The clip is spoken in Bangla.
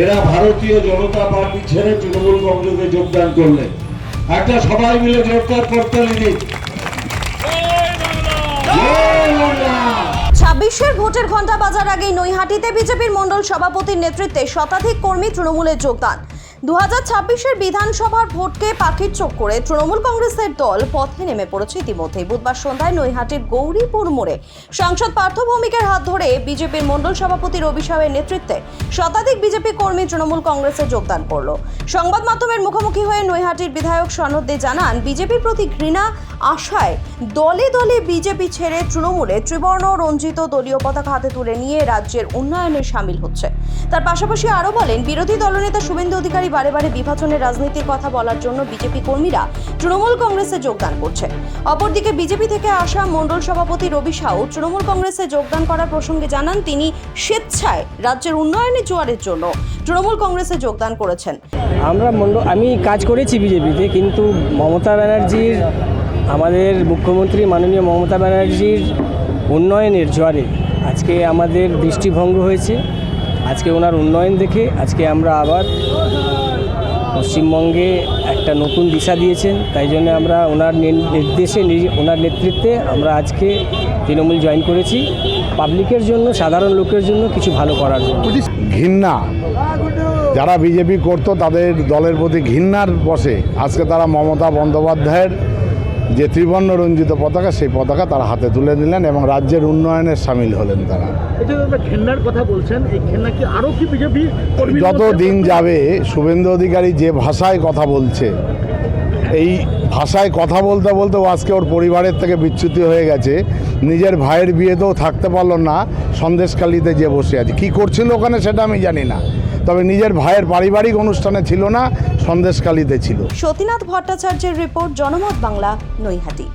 এরা ভারতীয় জনতা পার্টি ছেড়ে তৃণমূল কংগ্রেসে যোগদান করলেন একটা সবাই মিলে জোরদার করতে দিন ছাব্বিশের ভোটের ঘণ্টা বাজার আগেই নৈহাটিতে বিজেপির মন্ডল সভাপতির নেতৃত্বে শতাধিক কর্মী তৃণমূলের যোগদান। দু হাজার ছাব্বিশের বিধানসভার ভোটকে পাখির চোখ করে তৃণমূল কংগ্রেসের দল পথে নেমে পড়েছে বুধবার সন্ধ্যায় নৈহাটির গৌরীপুর মোড়ে সাংসদ পার্থ ভৌমিকের হাত ধরে বিজেপির মণ্ডল সভাপতি রবি সাহের নেতৃত্বে শতাধিক বিজেপি কর্মী তৃণমূল কংগ্রেসে যোগদান করল। সংবাদ মাধ্যমের মুখোমুখি হয়ে নৈহাটির বিধায়ক সনদ দে জানান, বিজেপির প্রতি ঘৃণা আশায় দলে দলে বিজেপি ছেড়ে তৃণমূলে ত্রিবর্ণ রঞ্জিত দলীয় পতাকা হাতে তুলে নিয়ে রাজ্যের উন্নয়নে সামিল হচ্ছে। তার পাশাপাশি আরও বলেন, বিরোধী দলনেতা শুভেন্দু অধিকারী বারে বারে বিভাজনের রাজনীতির কথা বলার জন্য বিজেপি কর্মীরা তৃণমূল কংগ্রেসে যোগদান করছে। অপরদিকে বিজেপি থেকে আসা মণ্ডল সভাপতি রবি সাউ তৃণমূল কংগ্রেসে যোগদান করার প্রসঙ্গে জানান, তিনি স্বেচ্ছায় রাজ্যের উন্নয়নের জোয়ারের জন্য তৃণমূল কংগ্রেসে যোগদান করেছেন। আমরা মন্ড, আমি কাজ করেছি বিজেপিতে, কিন্তু মমতা ব্যানার্জির, আমাদের মুখ্যমন্ত্রী মাননীয় মমতা ব্যানার্জির উন্নয়নের জোয়ারে আজকে আমাদের দৃষ্টিভঙ্গ হয়েছে। আজকে ওনার উন্নয়ন দেখে আজকে আমরা আবার পশ্চিমবঙ্গে একটা নতুন দিশা দিয়েছেন। তাই জন্য আমরা ওনার নির্দেশে ওনার নেতৃত্বে আমরা আজকে তৃণমূল জয়েন করেছি। পাবলিকের জন্য, সাধারণ লোকের জন্য কিছু ভালো করার জন্য। ঘৃণা। যারা বিজেপি করতো তাদের দলের প্রতি ঘৃণার বসে। আজকে তারা মমতা বন্দ্যোপাধ্যায়ের যে ত্রিবর্ণ রঞ্জিত পতাকা সেই পতাকা তারা হাতে তুলে নিলেন এবং রাজ্যের উন্নয়নে সামিল হলেন তারা। এই যে ঘেন্নার কথা বলছেন এই ঘেন্না কি আরও কি বিজেপি যত দিন যাবে শুভেন্দু অধিকারী যে ভাষায় কথা বলছে এই ভাষায় কথা বলতে বলতে ও আজকে ওর পরিবারের থেকে বিচ্যুতি হয়ে গেছে নিজের ভাইয়ের বিয়েতেও থাকতে পারল না সন্দেশখালিতে যে বসে আছে। কি করছিল ওখানে সেটা আমি জানি না। তবে নিজের ভাইয়ের পারিবারিক অনুষ্ঠানে ছিল না সন্দেশকালীতে ছিল। সতীনাথ ভট্টাচার্যের রিপোর্ট, জনমত বাংলা, নৈহাটি।